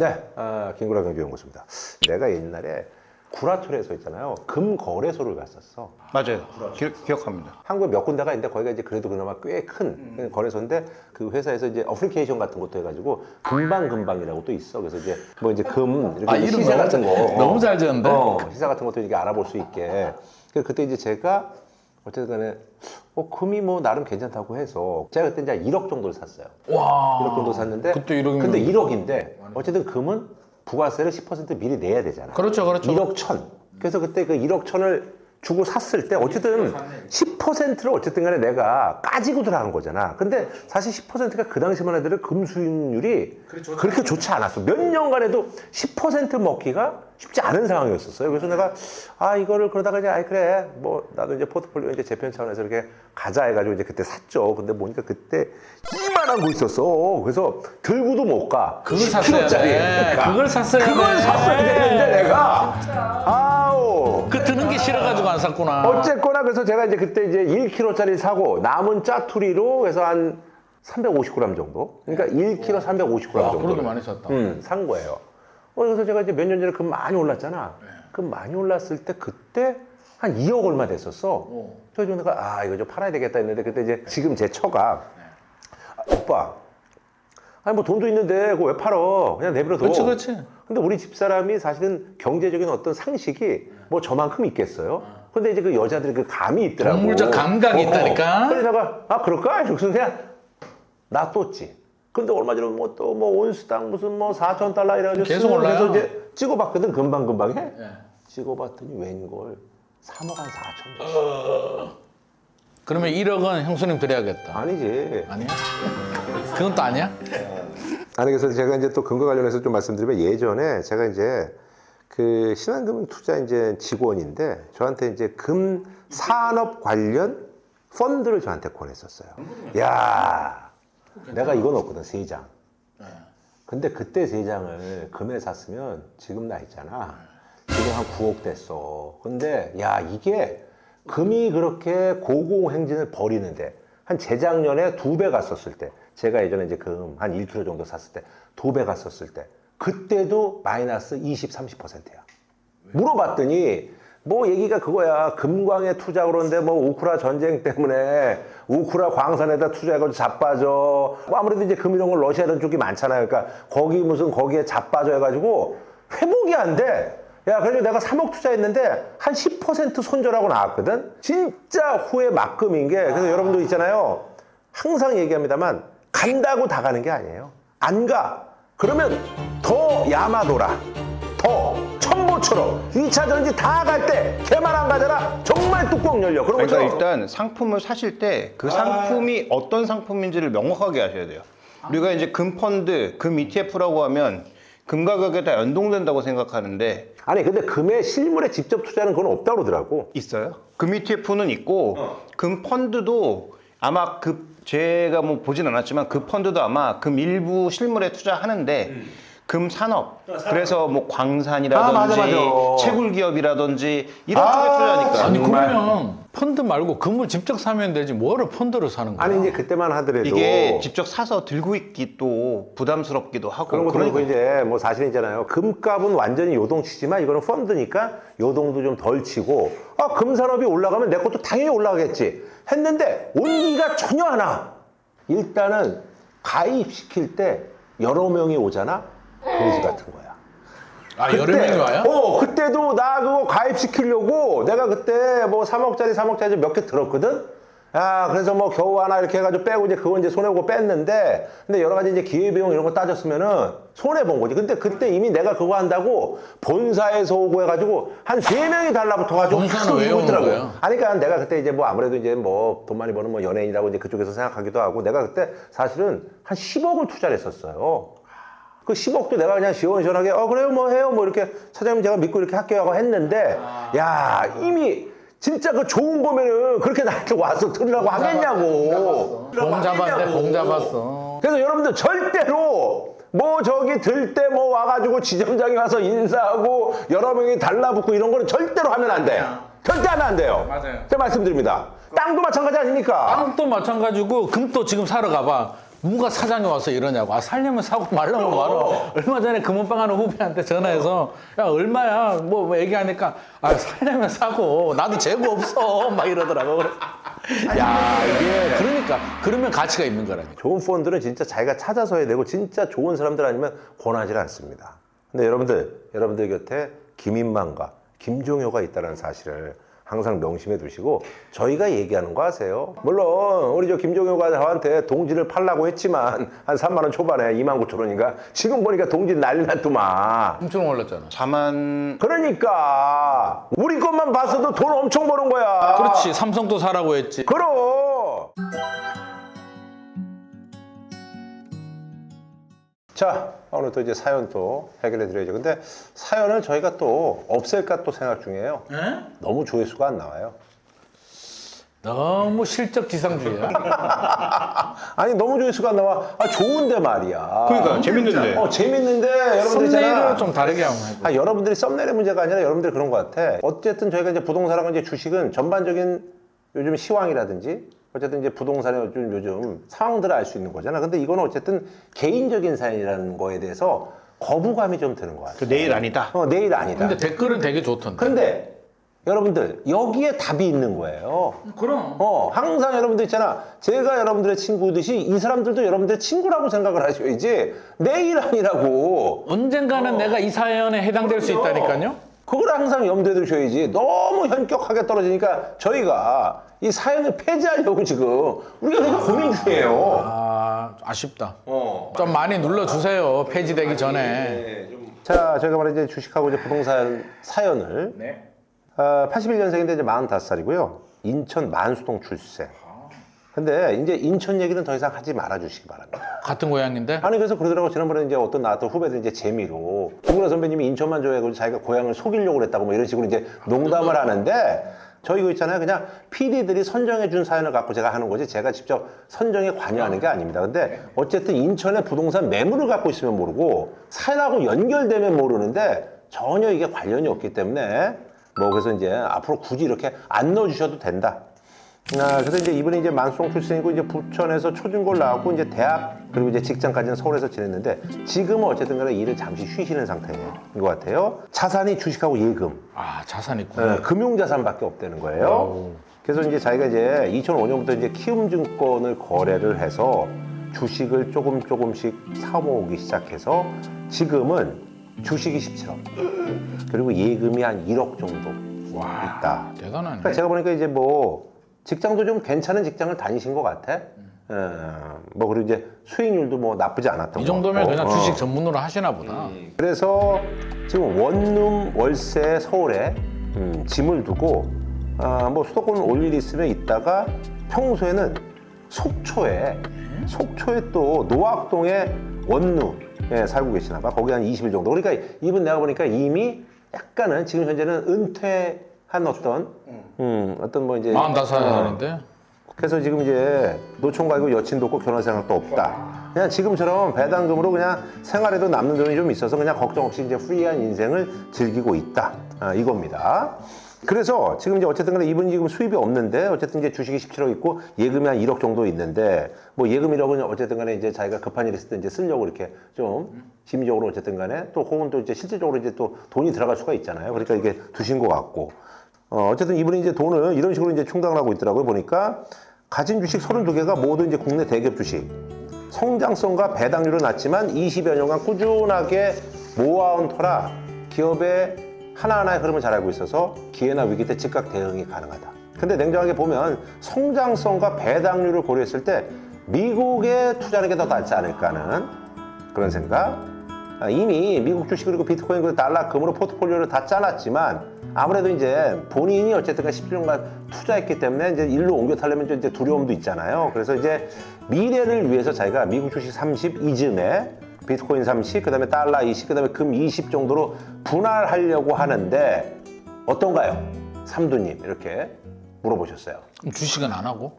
네, 아, 김구라 경제연구소입니다. 내가 옛날에 구라철에서 있잖아요. 금거래소를 갔었어. 맞아요. 기, 기억합니다. 한국에 몇 군데가 있는데 거기가 이제 그래도 그나마 꽤 큰 거래소인데 그 회사에서 이제 어플리케이션 같은 것도 해가지고 금방금방이라고 또 있어. 그래서 이제 뭐 이제 금 이렇게 아, 이름 시세 너무 같은 거 잘- 너무 잘 지었는데? 어, 시세 같은 것도 이렇게 알아볼 수 있게. 그래서 그때 이제 제가 어쨌든 간에 어, 금이 뭐 나름 괜찮다고 해서 제가 그때 이제 1억 정도를 샀어요. 와. 1억 정도 샀는데 그때 1억이면 근데 1억인데 어쨌든 금은 부가세를 10% 미리 내야 되잖아. 그렇죠, 그렇죠. 1억 천. 그래서 그때 그 1억 천을 주고 샀을 때 어쨌든 10%를 어쨌든 간에 내가 까지고 들어간 거잖아. 근데 사실 10%가 그 당시만 해도 금 수익률이 그렇게 좋지 않았어. 몇 년간에도 10% 먹기가 쉽지 않은 상황이었었어요. 그래서 내가 아 이거를 그러다가 이제 아이 그래 뭐 나도 이제 포트폴리오 이제 재편 차원에서 이렇게 가자 해가지고 이제 그때 샀죠. 근데 보니까 그때 이만한 거 있었어. 그래서 들고도 못 가. 그걸 샀어야 10kg 짜리. 돼. 그걸 샀어야 그걸 돼. 샀어야 되는데 내가 아우 그게 싫어가지고 안 샀구나. 어쨌거나 그래서 제가 이제 그때 이제 1kg짜리 사고 남은 짜투리로 해서 한 350g 정도. 그러니까 1kg 350g 아, 정도. 그래도 많이 샀다. 음, 산 거예요. 어, 그래서 제가 이제 몇 년 전에 금 많이 올랐잖아. 금 많이 올랐을 때 그때 한 2억 얼마 됐었어. 그래서 내가 아 이거 좀 팔아야 되겠다 했는데 그때 이제 지금 제 처가 아, 오빠 아니 뭐 돈도 있는데 그거 왜 팔어? 그냥 내버려둬. 그렇지, 그렇지. 근데 우리 집사람이 사실은 경제적인 어떤 상식이 뭐 저만큼 있겠어요. 근데 이제 그 여자들이 그 감이 있더라고. 동물적 감각이 있다니까? 그래서 내가 아 그럴까? 이러고서 그냥 놔뒀지. 근데 얼마 전에 뭐 또 뭐 온수당 무슨 뭐 4천 달러 이래가지고 계속 쓱 올라요. 해서 이제 찍어봤거든 금방 금방 해. 예. 찍어봤더니 웬걸 3억 한 4천. 그러면 1억은 형수님 드려야겠다. 아니지. 아니야? 그건 또 아니야? 아니 그래서 제가 이제 또 금과 관련해서 좀 말씀드리면 예전에 제가 이제 그 신한금융 투자 이제 직원인데 저한테 이제 금 산업 관련 펀드를 저한테 권했었어요. 야, 내가 이거 넣었거든 세 장. 근데 그때 세 장을 금에 샀으면 지금 나 있잖아. 지금 한 9억 됐어. 근데 야 이게 금이 그렇게 고공행진을 벌이는데 한 재작년에 두 배 갔었을 때 제가 예전에 이제 금 한 1kg 정도 샀을 때두배 갔었을 때 그때도 마이너스 20, 30%야. 물어봤더니 뭐 얘기가 그거야. 금광에 투자 그러는데 뭐 우크라 전쟁 때문에 우크라 광산에다 투자해가지고 자빠져. 뭐 아무래도 이제 금 이런 걸 러시아 이런 쪽이 많잖아요. 그러니까 거기 무슨 거기에 자빠져 해가지고 회복이 안 돼. 야 그래서 내가 3억 투자했는데 한 10% 손절하고 나왔거든? 진짜 후회 막금인 게 그래서 여러분들 있잖아요. 항상 얘기합니다만 간다고 다 가는 게 아니에요. 안 가. 그러면 더 야마도라 더 천보처럼 2차 전지 다 갈 때 걔만 안 가잖아 정말 뚜껑 열려. 그런 그러니까 일단 상품을 사실 때 그 상품이 어떤 상품인지를 명확하게 아셔야 돼요. 우리가 이제 금 펀드, 금 ETF라고 하면 금 가격에 다 연동된다고 생각하는데 아니 근데 금의 실물에 직접 투자는 그건 없다고 그러더라고. 있어요. 금 ETF는 있고 금 펀드도 아마 그 제가 뭐 보진 않았지만 그 펀드도 아마 금 일부 실물에 투자하는데 금 산업 그래서 뭐 광산이라든지 아, 맞아, 맞아. 채굴 기업이라든지 이런 아, 쪽에 투자하니까 아니. 그러면 펀드 말고 금을 직접 사면 되지 뭐하러 펀드를 사는 거야? 아니 이제 그때만 하더라도 이게 직접 사서 들고 있기 또 부담스럽기도 하고 그런 거 그러니까 그러고 이제 뭐 사실 있잖아요. 금값은 완전히 요동치지만 이거는 펀드니까 요동도 좀 덜 치고 아 금산업이 올라가면 내 것도 당연히 올라가겠지 했는데 온기가 전혀 안 와. 일단은 가입시킬 때 여러 명이 오잖아. 그지 같은 거야. 아 명이 와요? 어, 그때도 나 그거 가입시키려고 내가 그때 뭐 3억짜리, 3억짜리 몇 개 들었거든? 야, 그래서 뭐 겨우 하나 이렇게 해가지고 빼고 이제 그거 이제 손해 보고 뺐는데, 근데 여러 가지 이제 기회비용 이런 거 따졌으면은 손해 본 거지. 근데 그때 이미 내가 그거 한다고 본사에서 오고 해가지고 한 세 명이 달라붙어가지고 본사는 하도 왜 오는 있더라고. 거예요? 아니, 그러니까 내가 그때 이제 뭐 아무래도 이제 뭐 돈 많이 버는 뭐 연예인이라고 이제 그쪽에서 생각하기도 하고 내가 그때 사실은 한 10억을 투자를 했었어요. 그 10억도 내가 그냥 시원시원하게 어 그래요 뭐 해요 뭐 이렇게 사장님 제가 믿고 이렇게 할게요 하고 했는데 야 이미 진짜 그 좋은 거면은 그렇게 나한테 와서 들으라고 하겠냐고. 공 잡았네 공 잡았어. 그래서 여러분들 절대로 뭐 저기 들 때 뭐 와가지고 지점장이 와서 인사하고 여러 명이 달라붙고 이런 거는 절대로 하면 안 돼요. 절대 하면 안 돼요. 맞아요. 제가 말씀드립니다. 땅도 마찬가지 아닙니까? 땅도 마찬가지고 금도 지금 사러 가봐. 누가 사장이 와서 이러냐고. 아, 살려면 사고 말라면 말아. 얼마 전에 금은방 하는 후배한테 전화해서 야, 얼마야? 뭐, 뭐 얘기하니까 아, 살려면 사고. 나도 재고 없어. 막 이러더라고. 그래. 야, 이게 그러니까 그러면 가치가 있는 거라니까. 좋은 펀드는 진짜 자기가 찾아서 해야 되고 진짜 좋은 사람들 아니면 권하지 않습니다. 근데 여러분들, 여러분들 곁에 김인만과 김종효가 있다는 사실을 항상 명심해 두시고 저희가 얘기하는 거 아세요? 물론 우리 저 김종효가 저한테 동지를 팔라고 했지만 한 3만 원 초반에 2만 9천 원인가 지금 보니까 동지 난리 났더만 엄청 올랐잖아. 4만 그러니까 우리 것만 봤어도 돈 엄청 버는 거야 그렇지. 삼성도 사라고 했지. 그럼. 자, 오늘 또 이제 사연 또 해결해 드려야죠. 근데 사연을 저희가 또 없앨까 또 생각 중이에요. 너무 조회수가 안 나와요. 너무 실적 지상주의야. 아니 너무 조회수가 안 나와. 아 좋은데 말이야. 그러니까 재밌는데. 어 재밌는데 여러분들 있잖아. 썸네일을 좀 다르게 한번 해봐. 아, 여러분들이 썸네일의 문제가 아니라 여러분들이 그런 것 같아. 어쨌든 저희가 이제 부동산하고 이제 주식은 전반적인 요즘 시황이라든지 어쨌든 이제 부동산의 요즘, 요즘 상황들을 알 수 있는 거잖아. 근데 이거는 어쨌든 개인적인 사연이라는 거에 대해서 거부감이 좀 드는 것 같아. 그 내일 아니다. 어, 내일 아니다. 근데 댓글은 되게 좋던데. 근데 여러분들 여기에 답이 있는 거예요. 그럼. 어, 항상 여러분들 있잖아. 제가 여러분들의 친구듯이 이 사람들도 여러분들의 친구라고 생각을 하셔야지 내일 아니라고. 언젠가는 내가 이 사연에 해당될 수 있다니까요. 그걸 항상 염두에 두셔야지. 너무 현격하게 떨어지니까 저희가 이 사연을 폐지하려고 지금 우리가 되게 고민 중이에요. 아, 아쉽다. 어. 좀 많이 눌러주세요. 폐지되기 전에. 자, 저희가 말해 이제 주식하고 이제 부동산 사연을 네. 어, 81년생인데 이제 45살이고요. 인천 만수동 출생. 근데 이제 인천 얘기는 더 이상 하지 말아 주시기 바랍니다. 같은 고향인데? 아니 그래서 그러더라고 지난번에 이제 어떤 나왔던 후배들 이제 재미로 김구라 선배님이 인천만 좋아해고 자기가 고향을 속이려고 그랬다고 뭐 이런 식으로 이제 농담을 하는데 저 이거 있잖아요. 그냥 PD들이 선정해 준 사연을 갖고 제가 하는 거지 제가 직접 선정에 관여하는 게 아닙니다. 근데 어쨌든 인천에 부동산 매물을 갖고 있으면 모르고 사연하고 연결되면 모르는데 전혀 이게 관련이 없기 때문에 뭐 그래서 이제 앞으로 굳이 이렇게 안 넣어주셔도 된다 아, 그래서 이제 이분이 이제 만수동 출신이고 이제 부천에서 초중고를 나왔고 이제 대학 그리고 이제 직장까지는 서울에서 지냈는데 지금은 어쨌든 간에 일을 잠시 쉬시는 상태인 것 같아요. 자산이 주식하고 예금, 아, 자산 있구나. 예, 금융 자산밖에 없다는 거예요. 그래서 이제 자기가 이제 2005년부터 이제 키움증권을 거래를 해서 주식을 조금 조금씩 사 모으기 시작해서 지금은 주식이 17억 그리고 예금이 한 1억 정도 와, 있다. 대단하네. 그러니까 제가 보니까 이제 뭐 직장도 좀 괜찮은 직장을 다니신 것 같아. 어, 뭐 그리고 이제 수익률도 뭐 나쁘지 않았던 이것 정도면 같고. 그냥 어. 주식 전문으로 하시나 보다. 그래서 지금 원룸 월세 서울에 음, 짐을 두고 아, 뭐 수도권 올 일이 있으면 있다가 평소에는 속초에 속초에 또 노악동에 원룸에 살고 계시나 봐. 거기 한 20일 정도. 그러니까 이분 내가 보니까 이미 약간은 지금 현재는 은퇴 한 어떤 음, 어떤 뭐 이제 45살인데? 그래서 지금 이제 노총각 이고 여친도 없고 결혼 생각도 없다. 그냥 지금처럼 배당금으로 그냥 생활에도 남는 돈이 좀 있어서 그냥 걱정 없이 이제 프리한 인생을 즐기고 있다. 아, 이겁니다. 그래서 지금 이제 어쨌든 간에 이분이 지금 수입이 없는데 어쨌든 이제 주식이 17억 있고 예금이 한 1억 정도 있는데 뭐 예금 1억은 어쨌든 간에 이제 자기가 급한 일 있을 때 이제 쓰려고 이렇게 좀 심리적으로 어쨌든 간에 또 혹은 또 이제 실질적으로 이제 또 돈이 들어갈 수가 있잖아요. 그러니까 이게 두신 것 같고 어, 어쨌든 이분이 이제 돈을 이런 식으로 이제 충당을 하고 있더라고요. 보니까 가진 주식 32개가 모두 이제 국내 대기업 주식. 성장성과 배당률은 낮지만 20여 년간 꾸준하게 모아온 터라 기업의 하나하나의 흐름을 잘 알고 있어서 기회나 위기 때 즉각 대응이 가능하다. 근데 냉정하게 보면 성장성과 배당률을 고려했을 때 미국에 투자하는 게 더 낫지 않을까 하는 그런 생각. 아, 이미 미국 주식 그리고 비트코인 그리고 달러 금으로 포트폴리오를 다 짜놨지만 아무래도 이제 본인이 어쨌든 17년간 투자했기 때문에 이제 일로 옮겨 타려면 좀 이제 두려움도 있잖아요. 그래서 이제 미래를 위해서 자기가 미국 주식 30 이즘에 비트코인 30, 그 다음에 달러 20, 그 다음에 금 20 정도로 분할하려고 하는데 어떤가요? 삼두님 이렇게 물어보셨어요. 그럼 주식은 안 하고?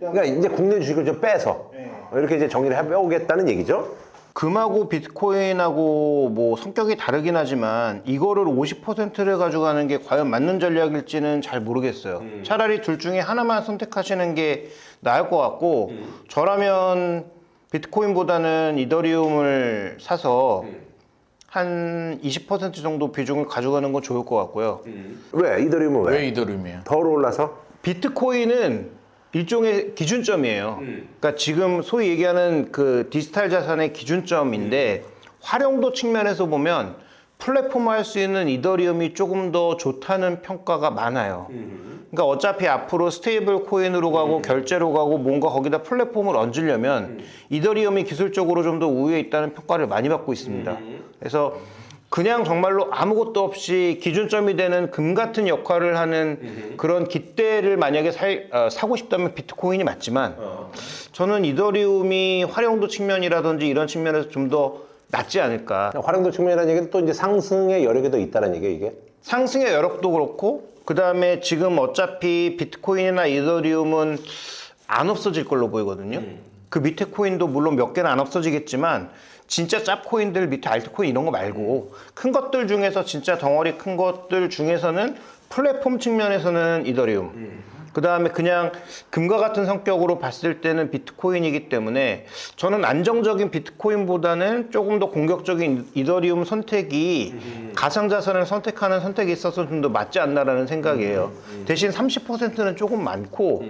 그러니까 이제 국내 주식을 좀 빼서 이렇게 이제 정리를 해보겠다는 얘기죠. 금하고 비트코인하고 뭐 성격이 다르긴 하지만 이거를 50%를 가져가는 게 과연 맞는 전략일지는 잘 모르겠어요. 차라리 둘 중에 하나만 선택하시는 게 나을 것 같고 저라면 비트코인보다는 이더리움을 사서 한20% 정도 비중을 가져가는 건 좋을 것 같고요. 왜 이더리움은 왜? 왜 이더리움이에요? 더 올라서? 비트코인은 일종의 기준점이에요. 그러니까 지금 소위 얘기하는 그 디지털 자산의 기준점인데 활용도 측면에서 보면 플랫폼 할수 있는 이더리움이 조금 더 좋다는 평가가 많아요. 그러니까 어차피 앞으로 스테이블 코인으로 가고 결제로 가고 뭔가 거기다 플랫폼을 얹으려면 이더리움이 기술적으로 좀 더 우위에 있다는 평가를 많이 받고 있습니다. 그래서 그냥 정말로 아무것도 없이 기준점이 되는 금 같은 역할을 하는 그런 깃대를 만약에 살- 어, 사고 싶다면 비트코인이 맞지만 저는 이더리움이 활용도 측면이라든지 이런 측면에서 좀 더 낫지 않을까. 활용도 측면이라는 얘기는 또 이제 상승의 여력이 더 있다는 얘기예요, 이게. 상승의 여력도 그렇고 그 다음에 지금 어차피 비트코인이나 이더리움은 안 없어질 걸로 보이거든요. 그 밑에 코인도 물론 몇 개는 안 없어지겠지만 진짜 짭 코인들 밑에 알트코인 이런 거 말고 큰 것들 중에서 진짜 덩어리 큰 것들 중에서는 플랫폼 측면에서는 이더리움. 그 다음에 그냥 금과 같은 성격으로 봤을 때는 비트코인이기 때문에 저는 안정적인 비트코인보다는 조금 더 공격적인 이더리움 선택이 가상자산을 선택하는 선택에 있어서 좀 더 맞지 않나라는 생각이에요. 대신 30%는 조금 많고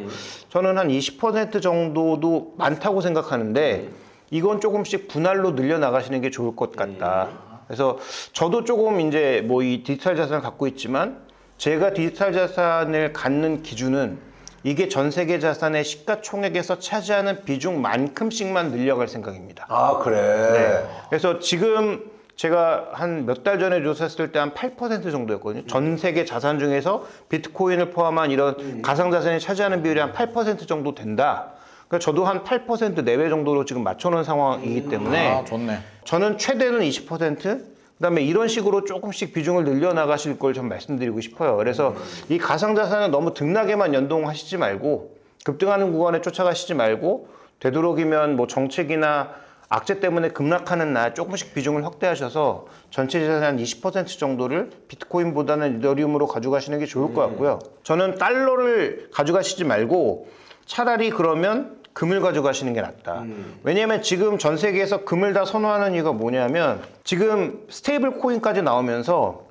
저는 한 20% 정도도 많다고 생각하는데 이건 조금씩 분할로 늘려나가시는 게 좋을 것 같다. 그래서 저도 조금 이제 뭐 이 디지털 자산을 갖고 있지만 제가 디지털 자산을 갖는 기준은 이게 전 세계 자산의 시가총액에서 차지하는 비중만큼씩만 늘려갈 생각입니다. 아, 그래. 그래서 지금 제가 한 몇 달 전에 조사했을 때 한 8% 정도였거든요. 전 세계 자산 중에서 비트코인을 포함한 이런 가상자산이 차지하는 비율이 한 8% 정도 된다. 그러니까 저도 한 8% 내외 정도로 지금 맞춰놓은 상황이기 때문에 아 좋네. 저는 최대는 20%, 그다음에 이런 식으로 조금씩 비중을 늘려 나가실 걸 좀 말씀드리고 싶어요. 그래서 이 가상자산은 너무 등락에만 연동하시지 말고 급등하는 구간에 쫓아가시지 말고 되도록이면 뭐 정책이나 악재 때문에 급락하는 날 조금씩 비중을 확대하셔서 전체 자산의 한20% 정도를 비트코인보다는 이더리움으로 가져가시는 게 좋을 것 같고요. 저는 달러를 가져가시지 말고 차라리 그러면 금을 가져가시는 게 낫다. 왜냐하면 지금 전 세계에서 금을 다 선호하는 이유가 뭐냐면 지금 스테이블 코인까지 나오면서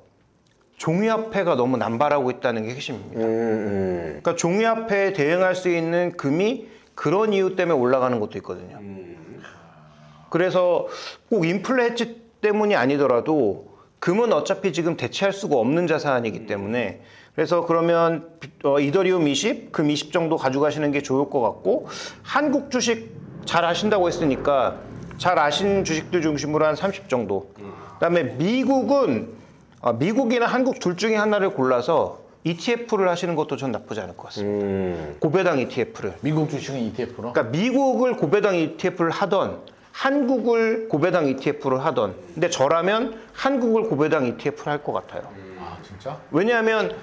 종이화폐가 너무 남발하고 있다는 게 핵심입니다. 음, 음. 그러니까 종이화폐에 대응할 수 있는 금이 그런 이유 때문에 올라가는 것도 있거든요. 그래서 꼭 인플레 해지 때문이 아니더라도 금은 어차피 지금 대체할 수가 없는 자산이기 때문에 그래서 그러면 비- 어, 이더리움 20, 금 20 정도 가져가시는 게 좋을 것 같고 한국 주식 잘 아신다고 했으니까 잘 아신 주식들 중심으로 한 30 정도. 그다음에 미국은 어, 미국이나 한국 둘 중에 하나를 골라서 ETF를 하시는 것도 전 나쁘지 않을 것 같습니다. 음. 고배당 ETF를. 미국 주식은 ETF로. 그러니까 미국을 고배당 ETF를 하던 한국을 고배당 ETF를 하던 근데 저라면 한국을 고배당 ETF를 할 것 같아요. 아 진짜? 왜냐하면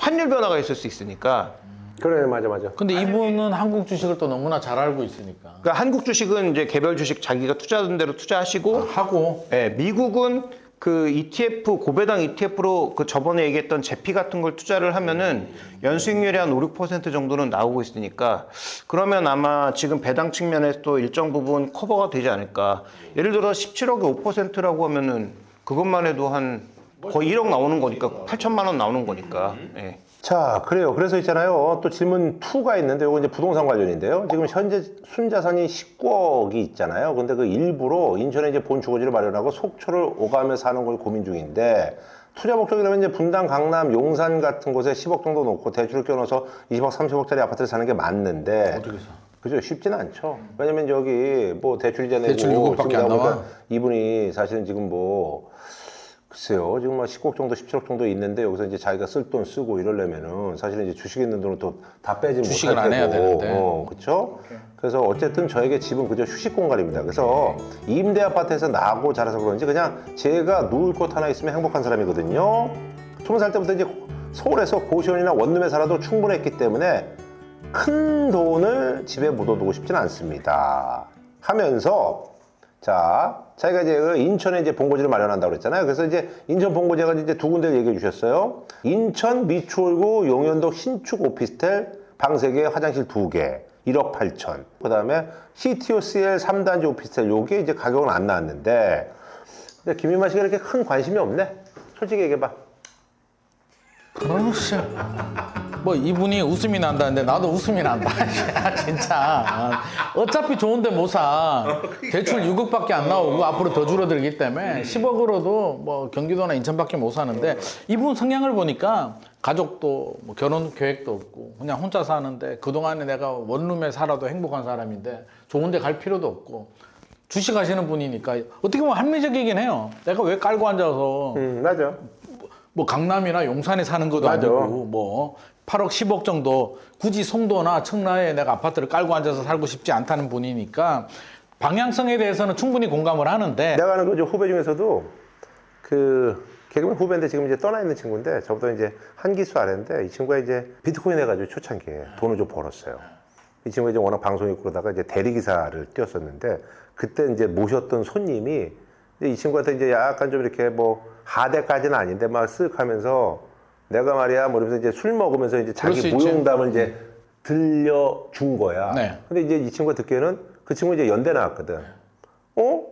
환율 변화가 있을 수 있으니까. 그래, 맞아, 맞아. 근데 이분은 한국 주식을 또 너무나 잘 알고 있으니까 그러니까 한국 주식은 이제 개별 주식 자기가 투자하던 대로 투자하시고 하고 예, 미국은 그 ETF 고배당 ETF로 그 저번에 얘기했던 제피 같은 걸 투자를 하면은 연수익률이 한 5, 6% 정도는 나오고 있으니까 그러면 아마 지금 배당 측면에서 또 일정 부분 커버가 되지 않을까. 예를 들어 17억에 5%라고 하면은 그것만 해도 한 거의 1억 나오는 거니까 8천만 원 나오는 거니까. 예. 자, 그래요. 그래서 있잖아요. 또 질문 2가 있는데, 이거 이제 부동산 관련인데요. 지금 현재 순자산이 19억이 있잖아요. 근데 그 일부로 인천에 이제 본 주거지를 마련하고 속초를 오가며 사는 걸 고민 중인데, 투자 목적이라면 이제 분당, 강남, 용산 같은 곳에 10억 정도 놓고 대출을 껴넣어서 20억, 30억짜리 아파트를 사는 게 맞는데, 어떻게 사? 그죠? 쉽지는 않죠. 왜냐면 저기 뭐 대출 이자 내고 대출 6억밖에 지금 안 나와? 이분이 사실은 지금 뭐 글쎄요. 지금 뭐 10억 정도, 17억 정도 있는데 여기서 이제 자기가 쓸 돈 쓰고 이러려면은 사실은 이제 주식에 있는 돈은 또 다 빼지 주식은 못할 안 해야 테고. 되는데. 어, 그렇죠? 그래서 어쨌든 저에게 집은 그저 휴식 공간입니다. 그래서 임대 아파트에서 나고 자라서 그런지 그냥 제가 누울 곳 하나 있으면 행복한 사람이거든요. 스무 살 때부터 이제 서울에서 고시원이나 원룸에 살아도 충분했기 때문에 큰 돈을 집에 묻어두고 싶진 않습니다. 하면서 자, 자기가 이제 그 인천에 이제 본고지를 마련한다고 그랬잖아요. 그래서 이제 인천 본고지가 이제 두 군데를 얘기해 주셨어요. 인천 미추홀구 용현동 신축 오피스텔 방 3개, 화장실 2개. 1억 8천. 그 다음에 CTOCL 3단지 오피스텔 요게 이제 가격은 안 나왔는데 근데 김인만 씨가 이렇게 큰 관심이 없네. 솔직히 얘기해봐. 그러시. 뭐 이분이 웃음이 난다는데 나도 웃음이 난다. 야, 진짜. 어차피 좋은데 못 사. 대출 6억밖에 안 나오고 앞으로 더 줄어들기 때문에 10억으로도 뭐 경기도나 인천밖에 못 사는데 이분 성향을 보니까 가족도 뭐 결혼 계획도 없고 그냥 혼자 사는데 그동안에 내가 원룸에 살아도 행복한 사람인데 좋은데 갈 필요도 없고 주식 하시는 분이니까 어떻게 보면 합리적이긴 해요. 내가 왜 깔고 앉아서 음 맞아. 뭐 강남이나 용산에 사는 것도 맞아. 아니고 뭐 8억 10억 정도 굳이 송도나 청라에 내가 아파트를 깔고 앉아서 살고 싶지 않다는 분이니까 방향성에 대해서는 충분히 공감을 하는데 내가 아는 그 후배 중에서도 그 개그맨 후배인데 지금 이제 떠나 있는 친구인데 저보다 이제 한 기수 아래인데 이 친구가 이제 비트코인 해가지고 초창기에 돈을 좀 벌었어요. 이 친구가 이제 워낙 방송에 그러다가 이제 대리기사를 뛰었었는데 그때 이제 모셨던 손님이 이 친구한테 이제 약간 좀 이렇게 뭐 하대까지는 아닌데 막 쓱 하면서 내가 말이야 뭐 이러면서 이제 술 먹으면서 이제 자기. 무용담을 이제 들려준 거야. 네. 근데 이제 이 친구가 듣기에는 그 친구 이제 연대 나왔거든. 어?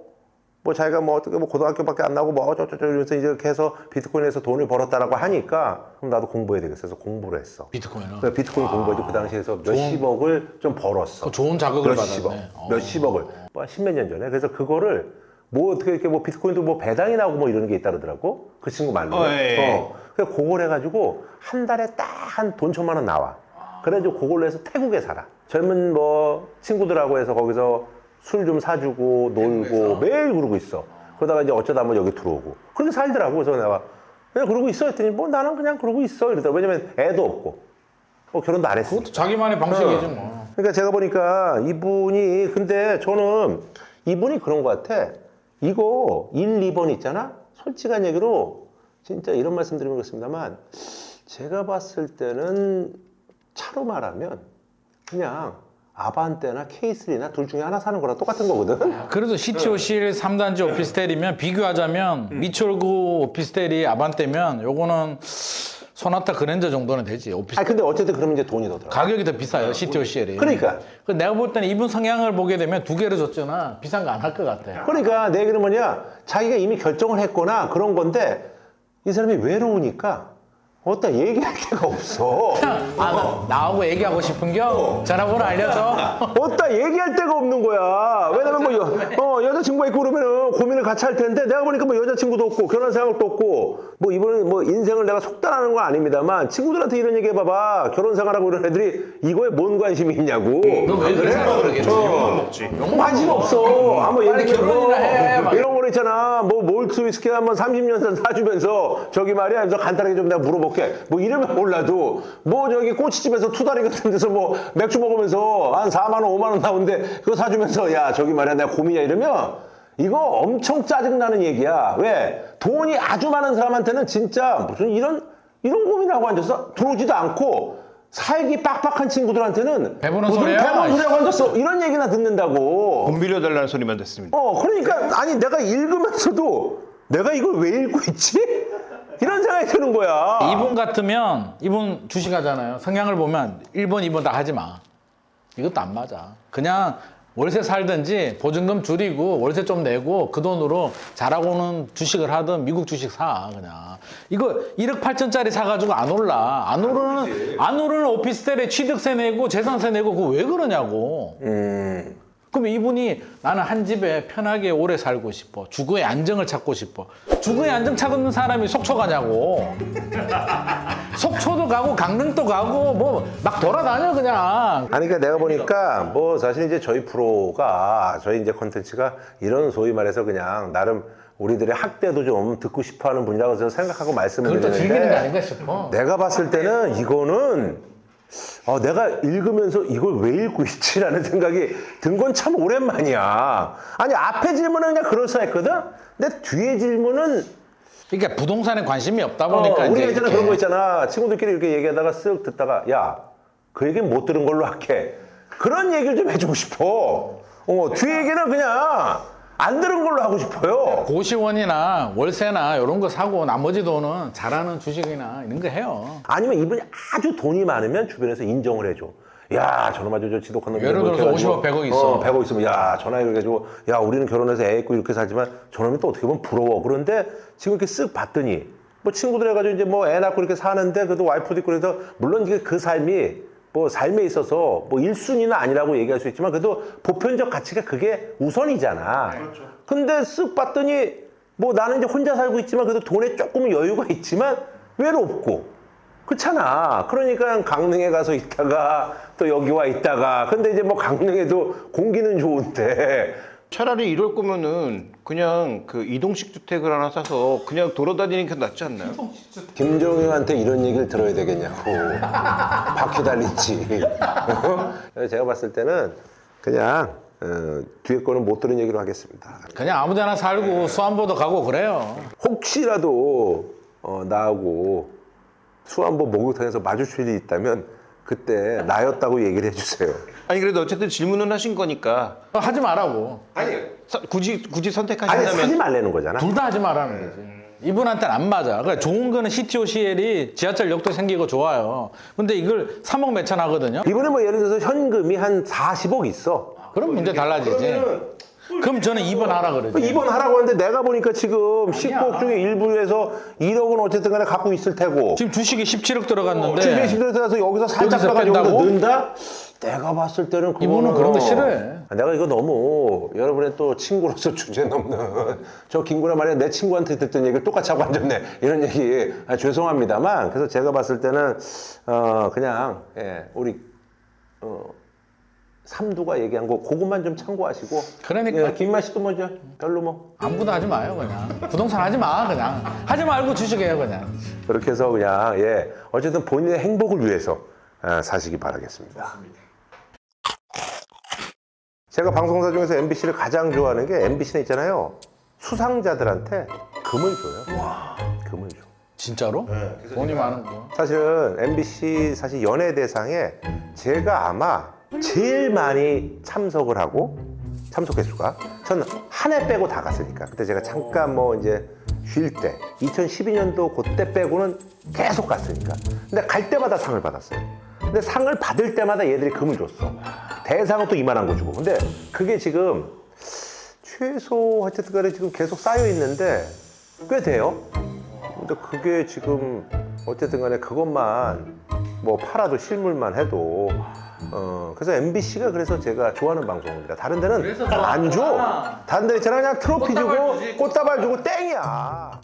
뭐 자기가 뭐 어떻게 뭐 고등학교밖에 안 나고 뭐 어쩌저쩌 이러면서 이제 이렇게 해서 비트코인에서 돈을 벌었다라고 하니까 그럼 나도 공부해야 되겠어. 그래서 공부를 했어. 비트코인은 그래서 비트코인 공부해도 그 당시에서 몇십억을 좀 벌었어. 그 좋은 자극을 몇십억, 받았네. 어. 몇십억을 뭐 십몇 년 전에. 그래서 그거를 뭐 어떻게 이렇게 뭐 비트코인도 뭐 배당이 나고 뭐 이런 게 있다더라고. 그 친구 말로. 어, 예, 예. 어. 그래서 그걸 해가지고 한 달에 딱 한 돈 천만 원 나와. 그래가지고 그걸로 해서 태국에 살아. 젊은 뭐 친구들하고 해서 거기서 술 좀 사주고 놀고 매일 그러고 있어. 그러다가 이제 어쩌다 한번 여기 들어오고. 그렇게 살더라고. 그래서 내가 그냥 그러고 있어 했더니 뭐 나는 그냥 그러고 있어. 이러더라고. 왜냐면 애도 없고. 뭐 결혼도 안 했어. 그것도 자기만의 방식이지 뭐. 그러니까 제가 보니까 이분이 근데 저는 이분이 그런 것 같아. 이거 1, 2번 있잖아. 솔직한 얘기로 진짜 이런 말씀 드리면 그렇습니다만 제가 봤을 때는 차로 말하면 그냥 아반떼나 K3나 둘 중에 하나 사는 거랑 똑같은 거거든. 그래도 CTO실 3단지 오피스텔이면 비교하자면 미철구 오피스텔이 아반떼면 요거는 소나타 그랜저 정도는 되지 오피스텔. 아 근데 어쨌든 그러면 이제 돈이 더 들어. 가격이 더 비싸요 CTO실이. 그러니까. 내가 볼 때는 이분 성향을 보게 되면 두 개를 줬잖아 비싼 거 안 할 것 같아 그러니까 내 얘기는 뭐냐? 자기가 이미 결정을 했거나 그런 건데 이 사람이 외로우니까 어디다 얘기할 데가 없어. 아, 나, 나하고 얘기하고 싶은 겨? 전화번호 알려줘. 어디다 얘기할 데가 없는 거야. 왜냐면 뭐 여, 어, 여자친구가 있고 그러면은 고민을 같이 할 텐데 내가 보니까 뭐 여자친구도 없고 결혼 생각도 없고 뭐 이번엔 뭐 인생을 내가 속단하는 건 아닙니다만 친구들한테 이런 얘기 해봐봐. 결혼 생활하고 이런 애들이 이거에 뭔 관심이 있냐고. 너왜 그래? 그러겠지. 먹지. 관심 없어. 한번 빨리 얘기. 결혼이나 해, 막. 이런 거 있잖아. 뭐 몰트 위스키 한번 30년 산 사주면서 저기 말이야. 그래서 간단하게 좀 내가 물어볼게. 뭐 이러면 몰라도 뭐 저기 꼬치집에서 투다리 같은 데서 뭐 맥주 먹으면서 한 4만 원, 5만 원 나오는데 그거 사주면서 야 저기 말이야 내가 고민이야 이러면 이거 엄청 짜증나는 얘기야. 왜? 돈이 아주 많은 사람한테는 진짜 무슨 이런 이런 고민하고 앉아서 들어오지도 않고 살기 빡빡한 친구들한테는 배부른 무슨 소리야. 배부른 소리하고 앉았어. 이런 얘기나 듣는다고. 돈 빌려달라는 소리만 듣습니다. 어, 그러니까 아니 내가 읽으면서도 내가 이걸 왜 읽고 있지? 이런 생각이 드는 거야. 이분 같으면 이분 주식하잖아요. 성향을 보면 1번, 2번 다 하지 마. 이것도 안 맞아. 그냥 월세 살든지 보증금 줄이고 월세 좀 내고 그 돈으로 잘하고는 주식을 하든 미국 주식 사 그냥. 이거 1억 8천짜리 사가지고 안 올라. 안 오르는 안 오르는 오피스텔에 취득세 내고 재산세 내고 그거 왜 그러냐고. 음, 그럼 이분이 나는 한 집에 편하게 오래 살고 싶어. 주거의 안정을 찾고 싶어. 주거의 안정 찾는 사람이 속초 가냐고. 속초도 가고 강릉도 가고 뭐 막 돌아다녀 그냥. 아니 그러니까 내가 보니까 뭐 사실 이제 저희 프로가 저희 이제 컨텐츠가 이런 소위 말해서 그냥 나름 우리들의 학대도 좀 듣고 싶어하는 분이라고 저는 생각하고 말씀을 그걸 또 즐기는 게 드리는데 아닌가 싶어. 내가 봤을 때는 이거는 어, 내가 읽으면서 이걸 왜 읽고 있지라는 생각이 든 건 참 오랜만이야. 아니 앞에 질문은 그냥 그럴싸했거든. 근데 뒤에 질문은 그러니까 부동산에 관심이 없다 어, 보니까 이제 우리가 있잖아 이렇게. 그런 거 있잖아. 친구들끼리 이렇게 얘기하다가 쓱 듣다가 야 그 얘기는 못 들은 걸로 할게. 그런 얘기를 좀 해주고 싶어. 어, 뒤에 얘기는 그냥 안 들은 걸로 하고 싶어요. 고시원이나 월세나 이런 거 사고 나머지 돈은 잘하는 주식이나 이런 거 해요. 아니면 이분이 아주 돈이 많으면 주변에서 인정을 해줘. 야 저놈 아주 저 지독한 놈 예를 들어서 50억, 100억 있어. 어, 100억 있으면 야 전화 해가지고 야 우리는 결혼해서 애 있고 이렇게 살지만 저놈이 또 어떻게 보면 부러워 그런데 지금 이렇게 쓱 봤더니 뭐 친구들 해가지고 이제 뭐 애 낳고 이렇게 사는데 그래도 와이프도 있고 그래서 물론 이게 그 삶이 뭐 삶에 있어서 뭐 1순위는 아니라고 얘기할 수 있지만 그래도 보편적 가치가 그게 우선이잖아. 근데 쓱 봤더니 뭐 나는 이제 혼자 살고 있지만 그래도 돈에 조금 여유가 있지만 외롭고 그렇잖아. 그러니까 강릉에 가서 있다가 또 여기 와 있다가 근데 이제 뭐 강릉에도 공기는 좋은데 차라리 이럴 거면은 그냥 그 이동식 주택을 하나 사서 그냥 돌아다니는 게 낫지 않나요? 김종영한테 이런 얘기를 들어야 되겠냐고 바퀴 달리지. 제가 봤을 때는 그냥 어, 뒤에 거는 못 들은 얘기로 하겠습니다. 그냥 아무데나 살고 수안보도 가고 그래요. 혹시라도 어, 나하고 수안보 목욕탕에서 마주칠 일이 있다면 그때 나였다고 얘기를 해주세요. 아니 그래도 어쨌든 질문은 하신 거니까 하지 말라고. 아니 굳이 굳이 아니 선택하신다면 사지 말라는 거잖아. 둘 다 하지 말라는 거지. 이분한테는 안 맞아. 그러니까 좋은 거는 CTO CL이 지하철역도 생기고 좋아요. 근데 이걸 3억 몇천 하거든요. 이번에 뭐 예를 들어서 현금이 한 40억 있어. 그럼 문제 달라지지. 그 럼 저는 2번 하라 그러지. 그 입원하라고 하는데 내가 보니까 지금 19억 중에 일부에서 1억은 어쨌든 간에 갖고 있을 테고 지금 주식이 17억 들어갔는데 주변 시들에 들어서 여기서 살짝 여기서 빼가지고 뺀다고? 넣는다? 내가 봤을 때는 그거는 이분은 그런 거 어. 싫어해. 아, 내가 이거 너무 여러분의 또 친구로서 주제 넘는 저 김구라 말이야 내 친구한테 듣던 얘기를 똑같이 하고 앉았네 이런 얘기 아, 죄송합니다만 그래서 제가 봤을 때는 어 그냥 예, 우리 어 삼두가 얘기한 거 그것만 좀 참고하시고 그러니까. 예, 김만 씨도 뭐죠 별로 뭐 아무도 하지 마요 그냥. 부동산 하지 마 그냥. 하지 말고 주식해요 그냥. 그렇게 해서 그냥 예 어쨌든 본인의 행복을 위해서 아, 사시기 바라겠습니다. 제가 방송사 중에서 MBC를 가장 좋아하는 게 MBC는 있잖아요 수상자들한테 금을 줘요. 금을 줘. 진짜로? 돈이 많은 거. 사실은 MBC 사실 연예 대상에 제가 아마 제일 많이 참석을 하고 참석 횟수가 저는 한 해 빼고 다 갔으니까. 그때 제가 잠깐 뭐 이제 쉴 때 2012년도 그때 빼고는 계속 갔으니까. 근데 갈 때마다 상을 받았어요. 근데 상을 받을 때마다 얘들이 금을 줬어. 대상은 또 이만한 거 주고. 근데 그게 지금 최소 어쨌든 간에 지금 계속 쌓여 있는데 꽤 돼요. 근데 그게 지금 어쨌든 간에 그것만 뭐 팔아도 실물만 해도 어 그래서 MBC가 그래서 제가 좋아하는 방송입니다. 다른 데는 안 줘. 다른 데 있잖아 그냥 트로피 주고 꽃다발 주고 땡이야.